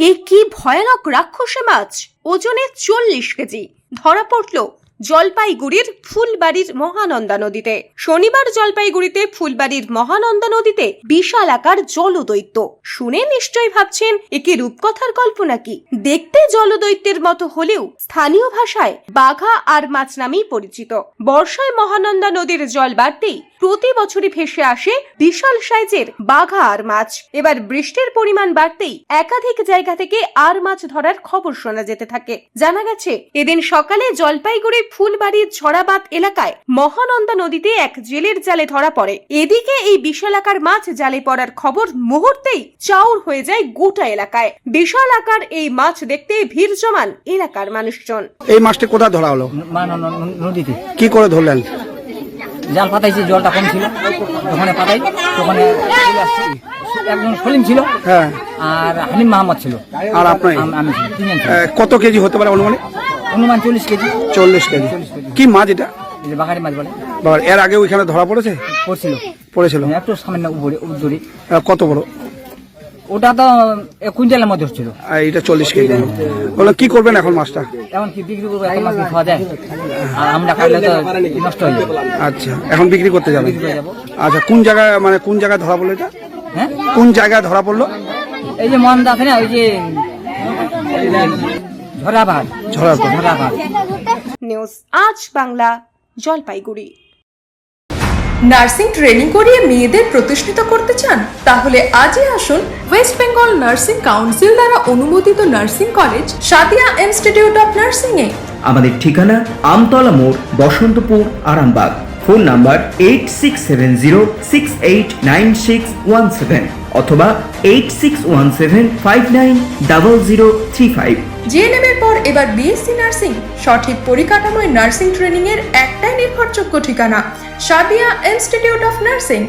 এ কি ভয়ানক রাক্ষসে মাছ? ওজনে চল্লিশ কেজি। ধরা পড়ল জলপাইগুড়ির ফুলবাড়ির মহানন্দা নদীতে। শনিবার জলপাইগুড়িতে ফুলবাড়ির মহানন্দা নদীতে বিশাল আকার জলদৈত্য। শুনে নিশ্চয়ই ভাবছেন একে রূপকথার গল্প নাকি? দেখতে জলদৈত্যের মতো হলেও স্থানীয় ভাষায় বাঘা আর মাছ নামেই পরিচিত। বর্ষায় মহানন্দা নদীর জল বাড়তেই প্রতি বছরই ভেসে আসে বিশাল সাইজের বাঘা আর মাছ। এবার বৃষ্টির পরিমাণ বাড়তেই একাধিক জায়গা থেকে আর মাছ ধরার খবর শোনা যেতে থাকে। জানা গেছে, এদিন সকালে জলপাইগুড়ি ফুলবাড়ির ছড়াবাদ এলাকায় মহানন্দা নদীতে এক জেলের জালে ধরা পড়ে। এদিকে এই বিশাল আকার মাছ জালে পড়ার খবর মুহূর্তেই চাউর হয়ে যায় গোটা এলাকায়। বিশাল আকার এই মাছ দেখতে ভিড় জমান এলাকার মানুষজন। এই মাছটি কোথায় ধরা হলো? মা ন- ন- নদীতে। কি করে ধরলেন? জাল পাতাইছি জলটা কম ছিল। ওখানে পাতাই ওখানে একজন সলিম ছিল। হ্যাঁ। আর হানিম মাহমদ ছিল। আর আপনি আমি ছিল তিনজন ছিল আহ, কত কেজি হতে পারে অনুমানিক? অনুমান চল্লিশ কেজি। চল্লিশ কেজি। কি মাছ এটা? এই যে বাঘারি মাছ বলে। বাবা, এর আগে ওইখানে ধরা পড়েছে? পড়ছিল। পড়েছিল। একটু সামান্য উপরে আহ, কত বড়? ওটা তো এক কুইন্টালের মধ্যে হচ্ছিল। আর এটা চল্লিশ কেজি। বললাম কি করবেন এখন মাছটা? এমন কি বিক্রি করব এত মাছ কি খাওয়া যায়? আর আমরা খাইলে তো নষ্ট হয়ে যাবে। আচ্ছা এখন বিক্রি করতে যাবেন? বিক্রি করে যাব। আচ্ছা কোন জায়গায় মানে কোন জায়গায় ধরা পড়ল এটা? হ্যাঁ? কোন জায়গায় ধরা পড়ল? এই যে মন্দা আছে না ওই যে ঝরাবাদ ঝরাবাদ। ঝরাবাদ নিউজ আজ বাংলা জলপাইগুড়ি। নার্সিং ট্রেনিং করিয়ে মেয়েদের প্রতিষ্ঠিত করতে চান তাহলে আজই আসুন ওয়েস্ট বেঙ্গল নার্সিং কাউন্সিল দ্বারা অনুমোদিত nursing college Sadia institute of nursing এ আমাদের ঠিকানা আমতলা মোড় Basantapur Arambagh. Phone number eight six seven zero six eight nine six one seven অথবা eight six one seven five nine double zero three five. GNM এর পর এবার BSc nursing সঠিক পরিকাঠামোয় nursing training এর একটাই নির্ভরযোগ্য ঠিকানা, সাদিয়া ইনস্টিটিউট অফ নার্সিং